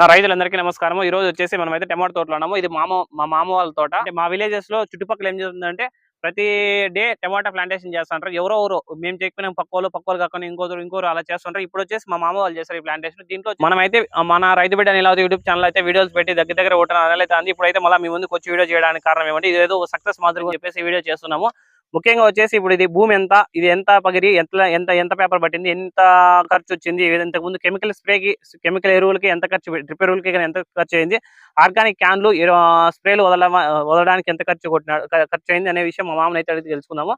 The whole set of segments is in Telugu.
నా రైతులందరికీ నమస్కారం ఈ రోజు వచ్చేసి మనం అయితే టమాటో తోటలో ఉన్నాము. ఇది మామ మా మామ వాళ్ళ తోట. అంటే మా విలేజెస్లో చుట్టుపక్కల ఏం జరుగుతుందంటే ప్రతి డే టమాటా ప్లాంటేషన్ చేస్తుంటారు. ఎవరో ఎవరో మేము చెప్పిన పక్కోళ్ళు పక్కోళ్ళు కాకుండా ఇంకోరు ఇంకోరు అలా చేస్తుంటారు. ఇప్పుడు వచ్చేసి మా మామ వాళ్ళు చేస్తారు ఈ ప్లాంటేషన్ దీంట్లో మనం అయితే మన రైతు బిడ్డ నిలవతి యూట్యూబ్ ఛానల్ అయితే వీడియోస్ పెట్టి దగ్గర దగ్గర ఒకటి నెల అయితే అంది. ఇప్పుడైతే మళ్ళీ మీ ముందుకు వచ్చి వీడియో చేయడానికి కారణం ఏమంటే ఇది ఏదో సక్సెస్ మాదిరి చెప్పేసి వీడియో చేస్తున్నాము. ముఖ్యంగా వచ్చేసి ఇప్పుడు ఇది భూమి ఎంత ఇది ఎంత పగిరి ఎంత ఎంత ఎంత పేపర్ పట్టింది ఎంత ఖర్చు వచ్చింది ఇంతకు ముందు కెమికల్ స్ప్రేకి కెమికల్ ఎరువులకి ఎంత ఖర్చు డ్రిప్ ఎరువులకి ఎంత ఖర్చు అయింది ఆర్గానిక్ క్యాన్లు స్ప్రేలు వదల వదలడానికి ఎంత ఖర్చు కొట్టిన ఖర్చు అయింది అనే విషయం మా మామని అయితే అడిగి తెలుసుకుందాము.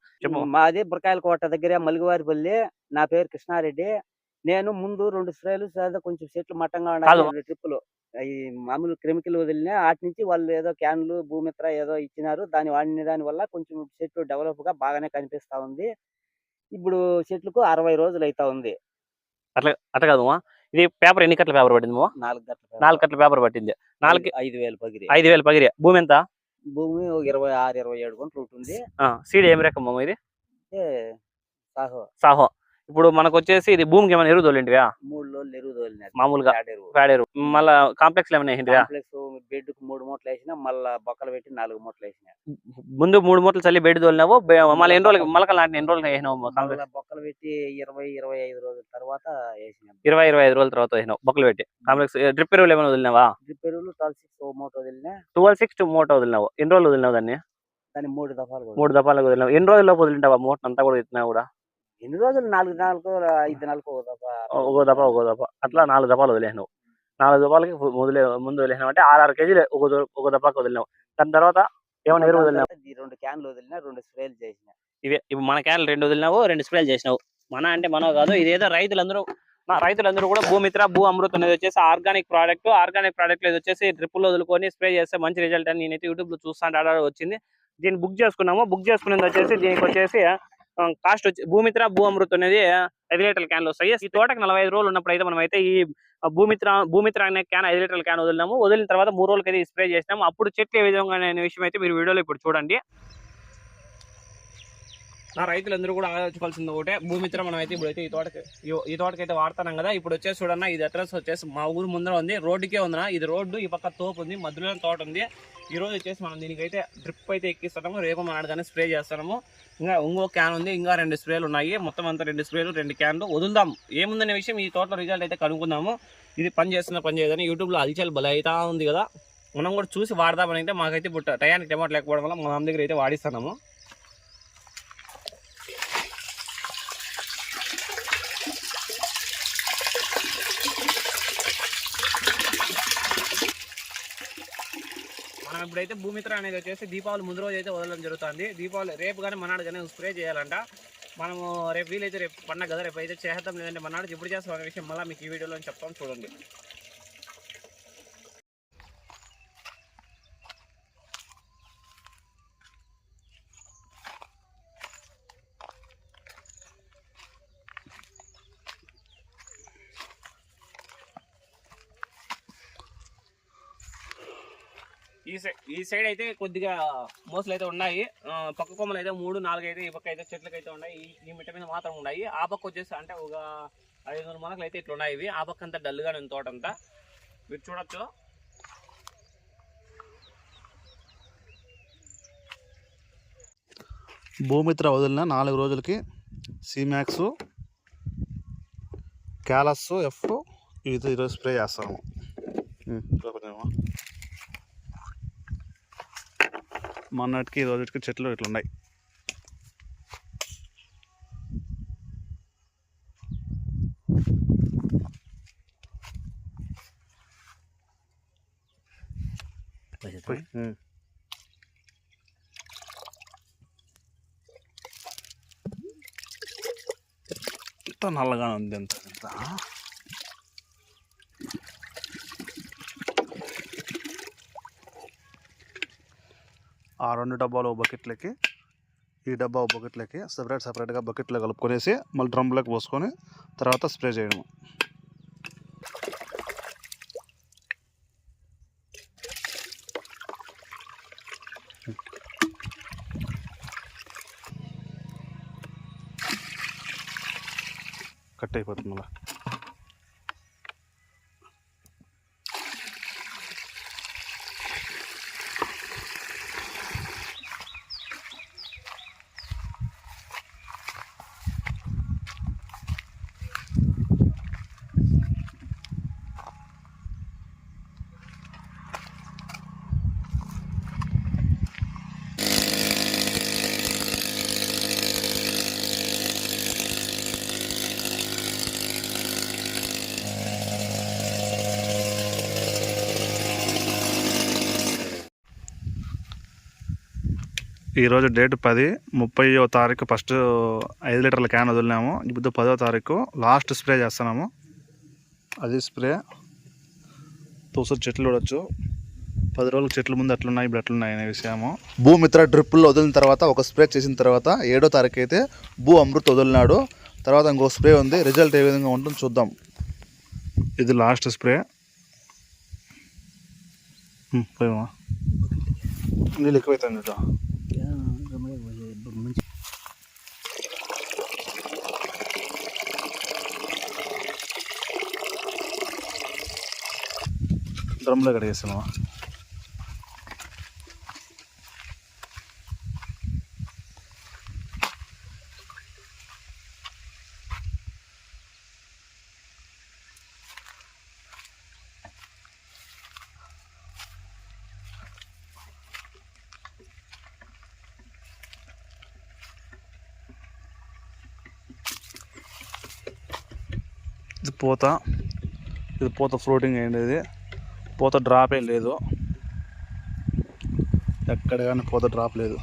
మాది బురకాయల కోట దగ్గర మలుగువారిపల్లి నా పేరు కృష్ణారెడ్డి. నేను ముందు రెండు స్ప్రేలు లేదా కొంచెం చెట్లు మట్టంగా. ఉన్నాయి రెండు ట్రిప్పులు. ఈ మామూలు కెమికల్ వదిలినా వాటి నుంచి వాళ్ళు ఏదో క్యాన్లు భూమిత్ర ఏదో ఇచ్చినారు. దాని వాడిన దాని వల్ల కొంచెం చెట్లు డెవలప్గా బాగానే కనిపిస్తా ఉంది. ఇప్పుడు చెట్లకు అరవై రోజులు అయితా ఉంది. అట్లా అట్లా కాదు. ఇది పేపర్ ఎన్ని కట్ల పేపర్ పట్టింది? నాలుగు గంటల నాలుగు కట్ల పేపర్ పట్టింది. నాలుగు ఐదు వేలు పగిరి. ఐదు వేలు పగిరి. భూమి ఎంత? భూమి ఇరవై ఆరు ఇరవై ఏడు గుంటలు ఉంటుంది. సీడ్ ఏం రకం ఇది? సాహో. సాహో. ఇప్పుడు మనకు వచ్చేసి ఇది భూమికి ఏమైనా ఎరువు తోలింటివా? మూడు రోజులు ఎరువు తోలినారు. మామూలుగా. పేడ ఎరువు. మళ్ళా కాంప్లెక్స్ ఏమైనా వేసింటివా? కాంప్లెక్స్ బెడ్కు మూడు మూటలు వేసిన మళ్ళా బొక్కలు పెట్టి నాలుగు మూటలు వేసిన. ముందు మూడు మూటలు చల్లి బెడ్ తోలినావు మళ్ళీ ఎన్ని రోజులకి మొలకలు నాటిన ఎన్ని రోజులకి వేసినావు కాంప్లెక్స్? బొక్కలు పెట్టి ఇరవై ఇరవై ఐదు రోజుల తర్వాత వేసిన. ఇరవై ఇరవై ఐదు రోజుల తర్వాత వేసినావు బొక్కలు పెట్టి. కాంప్లెక్స్ డ్రిప్ ఎరువులు ఏమైనా వదిలినావా? డ్రిప్ ఎరువులు ట్వెల్వ్ సిక్స్ మూట వదిలిన. ట్వెల్వ్ సిక్స్ టూ మూట వదిలినావు. ఎన్ని రోజులు వదిలినావు దాన్ని? దాన్ని మూడు దఫాలు. మూడు దఫాలకు వదిలినావు. ఎన్ని రోజుల్లో వదిలింటావా మూట అంతా కూడా ఎత్తినా కూడా? ఎన్ని రోజులు? నాలుగు నాలుగు ఐదు నాలుగు ఒక దఫా ఒక దఫా ఒక దఫా. అట్లా నాలుగు దఫాలు వదిలేసినావు. నాలుగు దఫాలకి మొదలే ముందు వదిలేసినావు. అంటే ఆరు ఆరు కేజీలు ఒక ఒక దఫాకి వదిలినావు. దాని తర్వాత ఏమైనా ఎరువు వదిలినావు? ఈ రెండు క్యాన్లు వదిలిన రెండు స్ప్రేలు చేసిన. ఇవే ఇప్పుడు మన క్యాన్లు రెండు వదిలినావు రెండు స్ప్రేలు చేసినావు? మన అంటే మనో కాదు. ఇదేదో రైతులందరూ నా రైతులందరూ కూడా భూమిత్ర భూ అమృత్ అనేది వచ్చేసి ఆర్గానిక్ ప్రోడక్ట్ ఆర్గానిక్ ప్రోడక్ట్ ఇది వచ్చేసి డ్రిప్పులు వదులుకొని స్ప్రే చేస్తే మంచి రిజల్ట్ అని నేనైతే యూట్యూబ్లో చూస్తాను ఆర్డర్ వచ్చింది. దీన్ని బుక్ చేసుకున్నాము. బుక్ చేసుకునేది వచ్చేసి దీనికి వచ్చేసి కాస్ట్ వచ్చి భూమిత్ర భూ అమృత్ అనేది ఐదు లీటర్ల క్యాన్లు వస్తాయి. ఈ తోటకి నలభై ఐదు రోజులు ఉన్నప్పుడు అయితే మనం అయితే ఈ భూమిత్ర భూమిత్ర అనే క్యాన్ ఐదు లీటర్ల క్యాన్ వదిలినాము. వదిలిన తర్వాత మూడు రోజులకి అయితే స్ప్రే చేసినాము. అప్పుడు చెట్లు ఏ విధంగా అనే విషయం అయితే మీరు వీడియోలో ఇప్పుడు చూడండి. నా రైతులందరూ కూడా ఆలోచించాల్సింది ఒకటే. భూమిత్ర మనం అయితే ఇప్పుడు అయితే ఈ తోటకి ఈ- తోటకి అయితే వాడుతున్నాం కదా. ఇప్పుడు వచ్చేసి చూడన్న ఇది అడ్రస్ వచ్చేసి మా ఊరు ముందర ఉంది. రోడ్డుకే ఉందన్న. ఇది రోడ్డు ఈ పక్క తోపు ఉంది. మధ్యలో తోట ఉంది. ఈ రోజు వచ్చేసి మనం దీనికైతే డ్రిప్ అయితే ఎక్కిస్తున్నాము. రేపు మనం స్ప్రే చేస్తాము ఇంకా ఇంకో క్యాన్ ఉంది. ఇంకా రెండు స్ప్రేలు ఉన్నాయి. మొత్తం అంతా రెండు స్ప్రేలు రెండు క్యాన్లు వదులుదాం. ఏముందనే విషయం ఈ తోటలో రిజల్ట్ అయితే కనుక్కుందాము. ఇది పని చేస్తున్న పని చేయదని యూట్యూబ్లో అదిచాలి బల అవుతా ఉంది కదా. మనం కూడా చూసి వాడదామని అయితే మాకైతే ఇప్పుడు టయానికి టమాటో లేకపోవడం వల్ల మన దగ్గర అయితే వాడిస్తున్నాము మనం ఇప్పుడైతే భూమిత్ర అనేది వచ్చేసి దీపావళి ముందు రోజు అయితే వదలడం జరుగుతుంది. దీపావళి రేపు కానీ మనాడు కానీ స్ప్రే చేయాలంట. మనము రేపు వీలైతే రేపు పండగ కదా రేపు అయితే చేద్దాం లేదంటే మనాడు ఎప్పుడు చేస్తాం అనే విషయం మళ్ళీ మీకు ఈ వీడియోలో చెప్తాం చూడండి. ఈ సైడ్ ఈ సైడ్ అయితే కొద్దిగా మోసలు అయితే ఉన్నాయి. పక్క కొమ్మలు అయితే మూడు నాలుగు అయితే ఈ పక్క అయితే చెట్లకి అయితే ఉన్నాయి. ఈ- ఈ మిట్ట మీద మాత్రం ఉన్నాయి. ఆ పక్క వచ్చేసి అంటే ఒక ఐదు వందల మొలకలు అయితే ఇట్లా ఉన్నాయి. ఇవి ఆ పక్క అంతా డల్గా ఉంది తోట అంతా. మీరు చూడొచ్చు. భూమిత్ర వదిలిన నాలుగు రోజులకి సిమాక్స్ క్యాలస్ ఎఫ్ ఇది ఈరోజు స్ప్రే చేస్తాము. మొన్నటికి ఈ రోజుకి చెట్లు ఇట్లా ఉన్నాయి పోయి, ఉమ్. ఇంత నల్లగా ఉంది ఎంత ఎంత? ఆ రెండు డబ్బాలు బకెట్లకి ఈ డబ్బా ఒక బకెట్లకి సపరేట్ సపరేట్గా బకెట్లో కలుపుకొనేసి మళ్ళీ డ్రమ్లోకి పోసుకొని తర్వాత స్ప్రే చేయడం కట్ అయిపోతుంది మళ్ళీ. ఈరోజు డేట్ పది. ముప్పైయో తారీఖు ఫస్ట్ ఐదు లీటర్ల క్యాన్ వదిలినాము. ఇప్పుడు పదో తారీఖు లాస్ట్ స్ప్రే చేస్తున్నాము. అది స్ప్రే. తూసూరు చెట్లు చూడొచ్చు. పది రోజులు చెట్ల ముందు ఎట్లున్నాయి ఇప్పుడు ఎట్లున్నాయి అనే విషయము. భూమిత్ర డ్రిప్పుల్లో వదిలిన తర్వాత ఒక స్ప్రే చేసిన తర్వాత ఏడో తారీఖు అయితే భూ అమృత్ వదిలినాడు. తర్వాత ఇంకో స్ప్రే ఉంది. రిజల్ట్ ఏ విధంగా ఉంటుందో చూద్దాం. ఇది లాస్ట్ స్ప్రే. పోయమా నీళ్ళు ఎక్కువైతుంది చూద్దాం డ్రమ్లో కడిగేసామా ఇది పూత ఇది పూత ఫ్లోటింగ్ అయింది ఇది పూత డ్రాపే లేదు. ఎక్కడ కానీ పూత డ్రాప్ లేదు.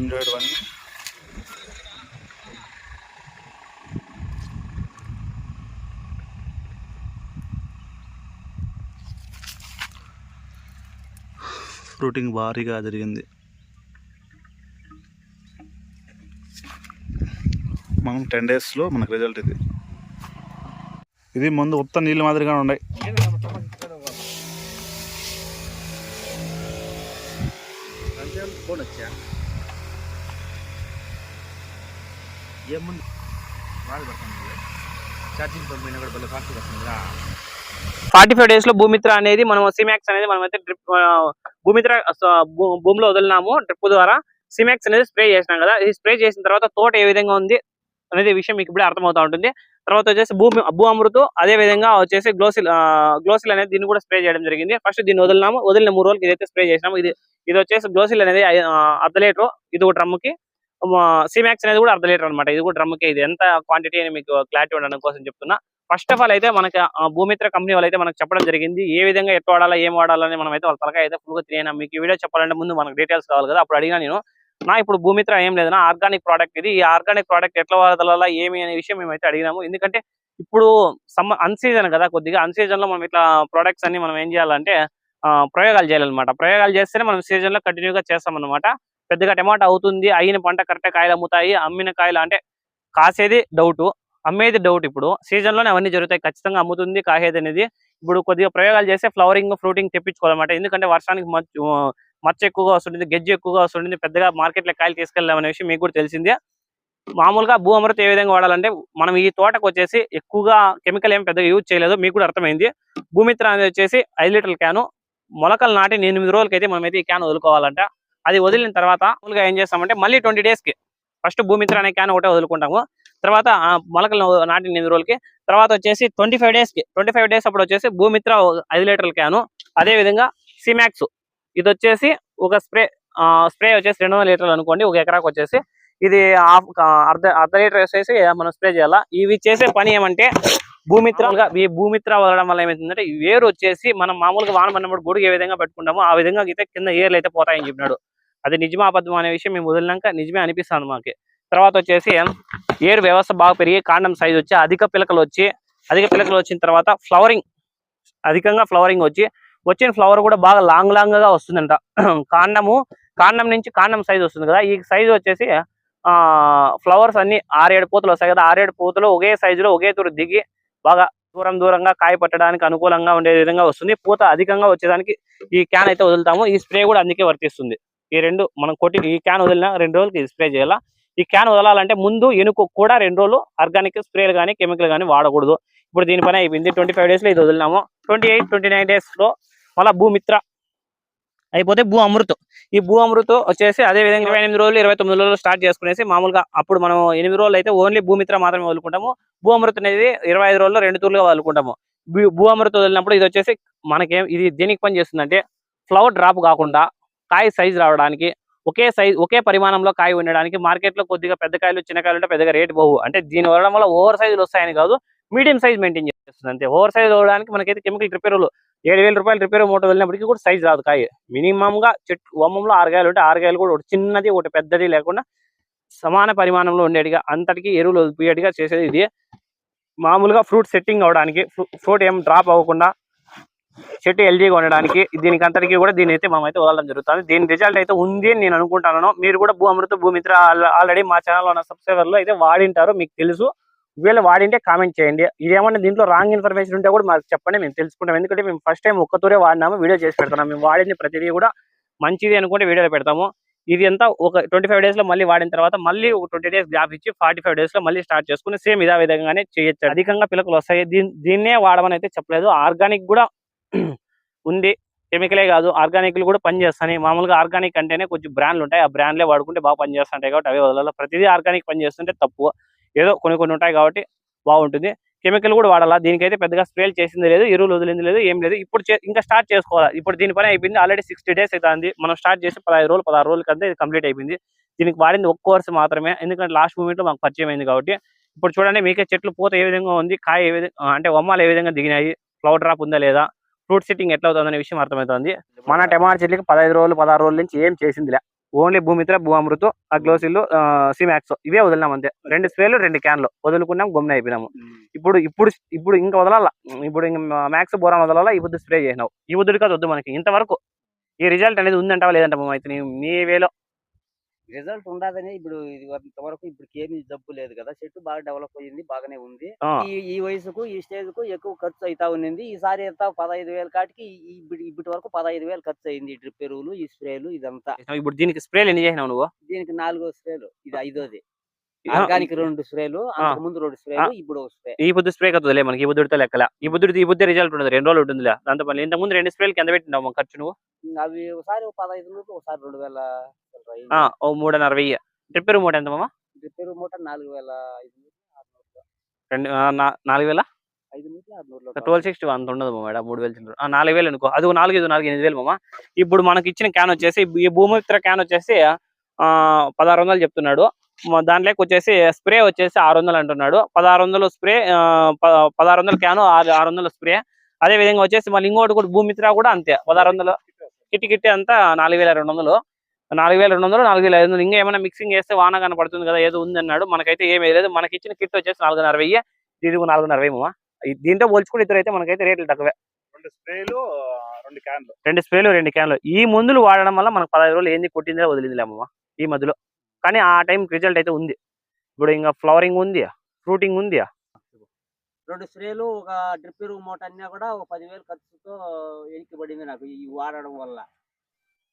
ఉండేటివన్నీ ఫ్రూటింగ్ భారీగా జరిగింది. మనం టెన్ డేస్లో మనకు రిజల్ట్ ఇది. ఇది ముందు ఉత్త నీళ్ళు మాదిరిగా ఉన్నాయి. ఏముంది? బాగా పడుతుంది ఛార్జింగ్ పంపిన కూడా భలే ఫాస్ట్ వస్తుందిరా ఫార్టీ ఫైవ్ డేస్లో భూమిత్ర అనేది మనం సిమాక్స్ అనేది మనం అయితే డ్రిప్ భూమిత్ర భూమిలో వదిలినాము డ్రిప్ ద్వారా. సిమాక్స్ అనేది స్ప్రే చేసినాం కదా. ఇది స్ప్రే చేసిన తర్వాత తోట ఏ విధంగా ఉంది అనేది విషయం మీకు ఇప్పుడే అర్థమవుతా ఉంటుంది. తర్వాత వచ్చేసి భూమి భూ అమృతం అదే విధంగా వచ్చేసి గ్లోసిల్ గ్లోసిల్ అనేది దీన్ని కూడా స్ప్రే చేయడం జరిగింది. ఫస్ట్ దీన్ని వదిలినాము. వదిలిన మూడు రోజులకి ఇదైతే స్ప్రే చేసినాము. ఇది ఇది వచ్చేసి గ్లోసిల్ అనేది అర్ధ లీటర్ ఇది ఒక డ్రమ్ముకి సిమాక్స్ అనేది కూడా అర్ధ లీటర్ అనమాట ఇది కూడా డ్రమ్కే. ఇది ఎంత క్వాంటిటీ అని మీకు క్లారిటీ ఉండడం కోసం చెప్తున్నా. ఫస్ట్ ఆఫ్ ఆల్ అయితే మనకి ఆ భూమిత్ర కంపెనీ వాళ్ళు అయితే మనకు చెప్పడం జరిగింది. ఏ విధంగా ఎట్లా వాడాలా ఏం వాడాలని మనం అయితే వాళ్ళ తలకాయ అయితే ఫుల్గా తినేనా మీకు ఈ వీడియో చెప్పాలంటే ముందు మనకు డీటెయిల్స్ కావాలి కదా. అప్పుడు అడిగా నేను నా ఇప్పుడు భూమిత్ర ఏం లేదు నా ఆర్గానిక్ ప్రోడక్ట్ ఇది. ఈ ఆర్గానిక్ ప్రోడక్ట్ ఎట్లా వాడాలా ఏమి? అనే విషయం మేమైతే అడిగినాము. ఎందుకంటే ఇప్పుడు సమ్మ అన్ సీజన్ కదా కొద్దిగా. అన్ సీజన్లో మనం ఇట్లా ప్రోడక్ట్స్ అన్ని మనం ఏం చేయాలంటే ఆ, ప్రయోగాలు చేయాలన్నమాట. ప్రయోగాలు చేస్తేనే మనం సీజన్లో కంటిన్యూగా చేస్తాం అన్నమాట పెద్దగా టమాటా అవుతుంది అయిన పంట కరెక్ట్గా కాయలు అమ్ముతాయి అమ్మిన కాయలు అంటే కాసేది డౌట్ అమ్మేది డౌట్ ఇప్పుడు. సీజన్లోనే అవన్నీ జరుగుతాయి ఖచ్చితంగా అమ్ముతుంది కాసేది అనేది. ఇప్పుడు కొద్దిగా ప్రయోగాలు చేస్తే ఫ్లవరింగ్ ఫ్రూటింగ్ తెప్పించుకోవాలన్నమాట. ఎందుకంటే వర్షానికి మచ్చ మచ్చ ఎక్కువగా వస్తుంటుంది గెజ్జి ఎక్కువగా వస్తుంటుంది పెద్దగా మార్కెట్లో కాయలు తీసుకెళ్ళామనే విషయం మీకు కూడా తెలిసిందే. మామూలుగా భూ అమృత ఏ విధంగా వాడాలంటే మనం ఈ తోటకు వచ్చేసి ఎక్కువగా కెమికల్ ఏం పెద్దగా యూజ్ చేయలేదు మీకు కూడా అర్థమైంది. భూమిత్ర అనేది వచ్చేసి ఐదు లీటర్ల క్యాను మొలకలు నాటి ఎనిమిది రోజులకైతే మనమైతే ఈ క్యాన్ వదులుకోవాలంట. అది వదిలిన తర్వాత మామూలుగా ఏం చేస్తామంటే మళ్ళీ ట్వంటీ డేస్కి ఫస్ట్ భూమిత్ర అనే క్యాన్ ఒకటే వదులుకుంటాము. తర్వాత ఆ మొలకలు నాటిన ఎనిమిది రోజులకి? తర్వాత వచ్చేసి ట్వంటీ ఫైవ్ డేస్కి ట్వంటీ ఫైవ్ డేస్ అప్పుడు వచ్చేసి భూమిత్ర ఐదు లీటర్ల క్యాను. అదే విధంగా సిమాక్స్ ఇది వచ్చేసి ఒక స్ప్రే స్ప్రే వచ్చేసి రెండు వందల లీటర్లు అనుకోండి ఒక ఎకరాకు వచ్చేసి. ఇది హాఫ్ అర్ధ అర్ధ లీటర్ వేసేసి మనం స్ప్రే చేయాలా? ఇవి చేసే పని ఏమంటే భూమిత్ర ఈ భూమిత్ర వదలడం వల్ల ఏమైతుందంటే ఈ వేరు వచ్చేసి మనం మామూలుగా వాన పడినప్పుడు గొడుగు ఏ విధంగా పెట్టుకుంటామో ఆ విధంగా అయితే కింద ఏర్లు అయితే పోతాయని చెప్పినాడు. అది నిజమా అబద్ధం అనే విషయం మేము వదిలినాక నిజమే అనిపిస్తుంది మాకు. తర్వాత వచ్చేసి ఏరు వ్యవస్థ బాగా పెరిగి కాండం సైజ్ వచ్చి అధిక పిలకలు వచ్చి అధిక పిలకలు వచ్చిన తర్వాత ఫ్లవరింగ్ అధికంగా ఫ్లవరింగ్ వచ్చి వచ్చిన ఫ్లవర్ కూడా బాగా లాంగ్ లాంగ్గా వస్తుందంట. కాండము కాండం నుంచి కాండం సైజ్ వస్తుంది కదా ఈ సైజ్ వచ్చేసి ఆ ఫ్లవర్స్ అన్ని ఆరేడు పూతలు వస్తాయి కదా ఆరేడు పూతలు ఒకే సైజులో ఒకే తూరు దిగి బాగా దూరం దూరంగా కాయ పట్టడానికి అనుకూలంగా ఉండే విధంగా వస్తుంది. పూత అధికంగా వచ్చేదానికి ఈ క్యాన్ అయితే వదులుతాము. ఈ స్ప్రే కూడా అందుకే వర్తిస్తుంది. ఈ రెండు మనం కొట్టి ఈ క్యాన్ వదిలిన రెండు రోజులకి స్ప్రే చేయాలా? ఈ క్యాన్ వదలాలంటే ముందు ఎనుక కూడా రెండు రోజులు ఆర్గానిక్ స్ప్రేలు కానీ కెమికల్ కానీ వాడకూడదు. ఇప్పుడు దీనిపైన పని అయిపోయింది ట్వంటీ ఫైవ్ డేస్లో ఇది వదిలినాము. ట్వంటీ ఎయిట్ ట్వంటీ నైన్ డేస్లో మళ్ళీ భూమిత్ర అయిపోతే భూ అమృతం. ఈ భూ అమృతం వచ్చేసి అదే విధంగా ఇరవై ఎనిమిది రోజులు ఇరవై తొమ్మిది రోజులు స్టార్ట్ చేసుకునేసి మామూలుగా అప్పుడు మనం ఎనిమిది రోజులు అయితే ఓన్లీ భూమిత్ర మాత్రమే వదులుకుంటాము. భూ అమృతం అనేది ఇరవై ఐదు రోజుల్లో రెండు తూర్లుగా వదులుకుంటాము. భూ- భూ వదిలినప్పుడు ఇది వచ్చేసి మనకేం ఇది దేనికి పని చేస్తుందంటే ఫ్లవర్ డ్రాప్ కాకుండా కాయ సైజ్ రావడానికి ఒకే సైజ్ ఒకే పరిమాణంలో కాయ ఉండడానికి మార్కెట్లో కొద్దిగా పెద్ద కాయలు చిన్న కాయలు ఉంటే పెద్దగా రేటు పోవు. అంటే దీని వదలడం వల్ల ఓవర్ సైజులు వస్తాయని కాదు మీడియం సైజ్ మెయింటైన్ చేస్తుంది అంతే. ఓవర్ సైజ్ అవ్వడానికి మనకైతే కెమికల్ రిపేర్లు ఏడు వేల రూపాయలు రిపేర్ మూట వెళ్ళినప్పటికీ కూడా సైజ్ రాదు కాయ. మినిమంగా చెట్టు వమ్మంలో ఆరుగాయలు ఉంటే ఆరుగాయలు కూడా ఒకటి చిన్నది ఒకటి పెద్దది లేకుండా సమాన పరిమాణంలో ఉండేటిగా అంతటికి ఎరువులు వదిలిపోయేట్టుగా చేసేది ఇది. మామూలుగా ఫ్రూట్ సెట్టింగ్ అవడానికి ఫ్రూట్ ఏం డ్రాప్ అవ్వకుండా చెట్టు ఎల్జీగా ఉండడానికి దీనికి అంతటికి కూడా దీని అయితే మనం అయితే వదలడం జరుగుతుంది. దీని రిజల్ట్ అయితే ఉంది అని నేను అనుకుంటున్నాను మీరు కూడా భూ అమృత భూమిత్ర ఆల్రెడీ మా ఛానల్లో ఉన్న సబ్స్క్రైబర్లు అయితే వాడింటారు మీకు తెలుసు. వీళ్ళు వాడింటే కామెంట్ చేయండి. ఇదేమన్నా దీంట్లో రాంగ్ ఇన్ఫర్మేషన్ ఉంటే కూడా మాకు చెప్పండి మేము తెలుసుకుంటాం. ఎందుకంటే మేము ఫస్ట్ టైం ఒక్కతూరే వాడినాము వీడియో చేసి పెడతాం మేము వాడింది ప్రతిదీ కూడా మంచిది అనుకుంటే వీడియోలో పెడతాము. ఇది అంతా ఒక ట్వంటీ ఫైవ్ డేస్లో మళ్ళీ వాడిన తర్వాత మళ్ళీ ఒక ట్వంటీ డేస్ గ్యాప్ ఇచ్చి ఫార్టీ ఫైవ్ డేస్లో మళ్ళీ స్టార్ట్ చేసుకుని సేమ్ ఇదే విధంగానే చేయొచ్చు. అధికంగా పిలకలు వస్తాయి. దీన్ దీన్నే వాడమని అయితే చెప్పలేదు. ఆర్గానిక్ కూడా ఉంది. కెమికలే కాదు. ఆర్గానిక్లు కూడా పనిచేస్తాయి. మామూలుగా ఆర్గానిక్ అంటేనే కొంచెం బ్రాండ్లు ఉంటాయి. ఆ బ్రాండ్లే వాడుకుంటే బాగా పనిచేస్తుంటాయి కాబట్టి అవే వదలాలి. ప్రతిదీ ఆర్గానిక్ పనిచేస్తుంటే తప్పు. ఏదో కొన్ని కొన్ని ఉంటాయి కాబట్టి బాగుంటుంది. కెమికల్ కూడా వాడాలా? దీనికైతే పెద్దగా స్ప్రేలు చేసింది లేదు ఎరువులు వదిలింది లేదు ఏం లేదు. ఇప్పుడు చే- ఇంకా స్టార్ట్ చేసుకోవాలి? ఇప్పుడు దీని పని అయిపోయింది. ఆల్రెడీ సిక్స్టీ డేస్ అవుతుంది మనం స్టార్ట్ చేసి పదహైదు రోజులు పదహారు రోజుల కంటే ఇది కంప్లీట్ అయిపోయింది. దీనికి వాడింది ఒక్క కోర్స్ మాత్రమే. ఎందుకంటే లాస్ట్ మూమెంట్లో మాకు పరిచయం అయింది కాబట్టి. ఇప్పుడు చూడండి మీకే చెట్లు పూత ఏ విధంగా ఉంది కాయ ఏ విధంగా అంటే వమ్మాలు ఏ విధంగా దిగినాయి ఫ్లవర్ డ్రాప్ ఉందా లేదా? ఫ్రూట్ సెట్టింగ్ ఎట్లా అవుతుంది అనే విషయం అర్థమవుతుంది. మన టమాటా చెట్లకి పదహైదు రోజులు పదహారు రోజుల నుంచి ఏం చేసిందిలే. ఓన్లీ భూమిత్ర భూ అమృత అగ్లోసిల్లు సిమాక్స్. ఇవే వదిలినాం అంతే. రెండు స్ప్రేలు రెండు క్యాన్లు. వదులుకున్నాం గమ్మున అయిపోయినాము. ఇప్పుడు ఇప్పుడు ఇప్పుడు ఇంకా వదలాల. ఇప్పుడు ఇంకా మ్యాక్స్ బోరాన్ వదలాలా ఈ బుద్ధి స్ప్రే చేసినావు. ఈ బుద్ధుడికి అది వద్దు మనకి. ఇంతవరకు ఈ రిజల్ట్ అనేది ఉందంటావా లేదంటావా అయితే నీ వేలో? రిజల్ట్ ఉండదని ఇప్పుడు ఇది ఇంతవరకు ఇప్పుడు ఏమీ జబ్బు లేదు కదా. చెట్టు బాగా డెవలప్ అయ్యింది బాగానే ఉంది. ఈ ఈ వయసుకు ఈ స్టేజ్కు ఎక్కువ ఖర్చు అవుతా ఉన్నింది. ఈసారి ఎంత పదహైదు వేల కాటికి ఇప్పటి వరకు పదహైదు వేలు ఖర్చు అయింది. ఈ డ్రిప్ ఎరువులు ఈ స్ప్రేలు ఇదంతా. ఇప్పుడు దీనికి స్ప్రేలు ఎన్ని చేసినావు నువ్వు? దీనికి నాలుగో స్ప్రేలు ఇది ఐదోది. ఆర్గానిక్ రెండు స్ప్రేలు ముందు రెండు స్ప్రేలు ఇప్పుడు స్ప్రే. ఈ బుద్ధి స్ప్రే కదలే మనకి ఈ బుద్ధుడితో లెక్కల. ఈ బుద్ధుడితో ఈ బుద్ధి రిజల్ట్ ఉండదు రెండు రోజులు ఉంటుందిలే. దాంతో పని ఇంత ముందు రెండు స్ప్రేలు కింద పెట్టినావు ఖర్చు నువ్వు? అవి ఒకసారి ఒక పదహైదు నూరు ఒకసారి రెండు వేల ఓ మూడున్నర వెయ్యి డ్రిప్ మూట ఎంత మామ? డ్రిప్ ఎరువు మూట నాలుగు వేల ఐదు రెండు నాలుగు వేల? ఐదు ట్వెల్వ్ సిక్స్టీ అంత ఉండదు మామ మూడు వేలు చిల్లర. ఆ, నాలుగు వేలు అనుకో. అది నాలుగు ఇది నాలుగు ఎనిమిది వేలు మామ. ఇప్పుడు మనకి ఇచ్చిన క్యాన్ వచ్చేసి ఈ భూమిత్ర క్యాన్ వచ్చేసి ఆ పదహారు వందలు చెప్తున్నాడు. మ- దాంట్లోకి వచ్చేసి స్ప్రే వచ్చేసి ఆరు వందలు అంటున్నాడు. పదహారు వందలు స్ప్రే పదహారు వందల క్యాను ఆరు ఆరు వందల స్ప్రే. అదే విధంగా వచ్చేసి మళ్ళీ ఇంకోటి కూడా భూమిత్ర కూడా అంతే. పదహారు వందలు కిట్టి కిట్టి అంతా నాలుగు వేల రెండు వందలు నాలుగు వేల రెండు వందలు నాలుగు వేల ఐదు వందలు ఇంకా ఏమైనా మిక్సింగ్ చేస్తే వాన కనపడుతుంది కదా ఏదో ఉంది అన్నాడు మనకైతే ఏమీ లేదు. మనకి ఇచ్చిన కిట్ వచ్చేసి నాలుగున్నర వెయ్యి ఇది నాలుగున్నర వెయ్యి. ఈ- దీంతో పోల్చుకుంటే ఇద్దరు అయితే మనకైతే రేట్లు తక్కువే. రెండు స్ప్రేలు రెండు క్యాన్లు. రెండు స్ప్రేలు రెండు క్యాన్లు. ఈ మందులు వాడడం వల్ల మనకు పదహైదు రోజులు ఏంది కొట్టిందే వదిలిందిలే అమ్మమ్మ ఈ మధ్యలో. కానీ ఆ టైం రిజల్ట్ అయితే ఉంది. ఇప్పుడు ఇంకా ఫ్లవరింగ్ ఉంది ఫ్రూటింగ్ ఉంది రెండు స్ప్రేలు ఒక డ్రిప్ ఎరువు మూట అన్నీ కూడా ఒక పదివేలు ఖర్చుతో ఎనికి పడింది నాకు ఈ వాడడం వల్ల.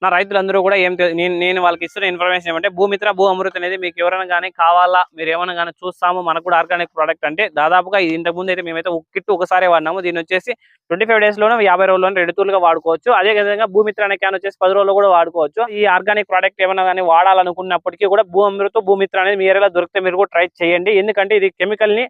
నా రైతులందరూ కూడా ఏం నేను నేను వాళ్ళకి ఇస్తున్న ఇన్ఫర్మేషన్ ఏమంటే భూమిత్ర భూ అమృత అనేది మీకు ఎవరైనా కానీ కావాలా మీరు ఏమైనా కానీ చూస్తాము మనకు కూడా ఆర్గానిక్ ప్రోడక్ట్ అంటే దాదాపుగా ఇది ఇంతకు ముందు అయితే మేమైతే ఒక కిట్ ఒకసారి వాడినాము. దీని వచ్చేసి ట్వంటీ ఫైవ్ డేస్లోనే యాభై రోజుల్లోనే రెండు తూర్లుగా వాడుకోవచ్చు. అదే విధంగా భూమిత్ర అనే క్యాన్ వచ్చేసి పది రోజులు కూడా వాడుకోవచ్చు. ఈ ఆర్గానిక్ ప్రోడక్ట్ ఏమైనా కానీ వాడాలనుకున్నప్పటికీ కూడా భూ అమృత భూమిత్ర అనేది మీ ఏరియాలో దొరికితే మీరు కూడా ట్రై చేయండి. ఎందుకంటే ఇది కెమికల్ని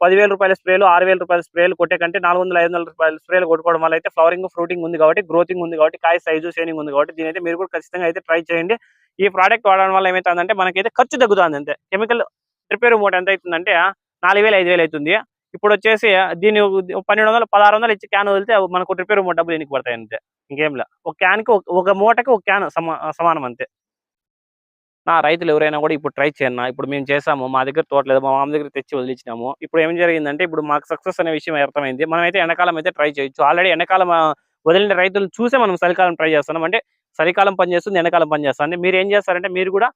పదివేల రూపాయల స్ప్రేలు ఆరు వేల రూపాయల స్ప్రేలు కొట్టే కంటే నాలుగు వందల ఐదు వందల రూపాయల స్ప్రేలు కొట్టుకోవడం వల్ల అయితే ఫ్లవరింగ్ ఫ్రూటింగ్ ఉంది కాబట్టి గ్రోతింగ్ ఉంది కాబట్టి కాయ సైజు షైనింగ్ ఉంది కాబట్టి దీని అయితే మీరు కూడా ఖచ్చితంగా అయితే ట్రై చేయండి. ఈ ప్రోడక్ట్ వాడడం వల్ల ఏమవుతుందంటే మనకైతే ఖర్చు తగ్గుతుంది అంతే. కెమికల్ రిపేర్ మూట ఎంత అవుతుందంటే నాలుగు వేలు ఐదు వేలు అవుతుంది. ఇప్పుడు వచ్చేసి దీని పన్నెండు వందలు పదహారు వందలు ఇచ్చి క్యాన్ వదిలితే మనకు రిపేర్ మూట డబ్బులు ఎనికి పడతాయి అంతే. ఇంకేంలా ఒక క్యాన్కి ఒక- మూటకి ఒక క్యాన్ సమా సమానం అంతే. నా రైతులు ఎవరైనా కూడా ఇప్పుడు ట్రై చేయన్నా ఇప్పుడు మేము చేసాము మా దగ్గర తోటలేదు మా మామ దగ్గర తెచ్చి వదిలించినాము. ఇప్పుడు ఏం జరిగిందంటే ఇప్పుడు మాకు సక్సెస్ అనే విషయం అర్థమైంది. మనం అయితే ఎండాకాలం అయితే ట్రై చేయొచ్చు. ఆల్రెడీ ఎండాకాలం వదిలిన రైతులు చూసే మనం చలికాలం ట్రై చేస్తున్నాం. అంటే చలికాలం పని చేస్తుంది ఎండాకాలం పని మీరు ఏం చేస్తారంటే మీరు కూడా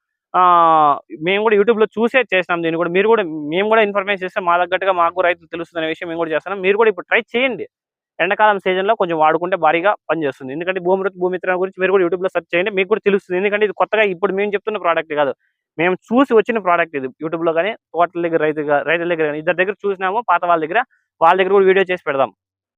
మేము కూడా యూట్యూబ్లో చూసే చేసినాం దీన్ని కూడా. మీరు కూడా మేము కూడా ఇన్ఫర్మేషన్ చేస్తే మా తగ్గట్టుగా మాకు రైతులు తెలుస్తుంది అనే విషయం మేము కూడా చేస్తున్నాం. మీరు కూడా ఇప్పుడు ట్రై చేయండి. ఎండాకాలం సీజన్లో కొంచెం వాడుకుంటే భారీగా పనిచేస్తుంది ఎందుకంటే భూమిత్ర భూమిత్రణ గురించి మీరు కూడా యూట్యూబ్లో సెర్చ్ చేయండి మీకు కూడా తెలుస్తుంది. ఎందుకంటే ఇది కొత్తగా ఇప్పుడు మేము చెప్తున్న ప్రోడక్ట్ కాదు. మేము చూసి వచ్చిన ప్రోడక్ట్ ఇది యూట్యూబ్లో కానీ తోటల దగ్గర రైతు రైతుల దగ్గర కానీ ఇద్దరి దగ్గర చూసినాము పాత వాళ్ళ దగ్గర వాళ్ళ దగ్గర కూడా వీడియో చేసి పెడదాం.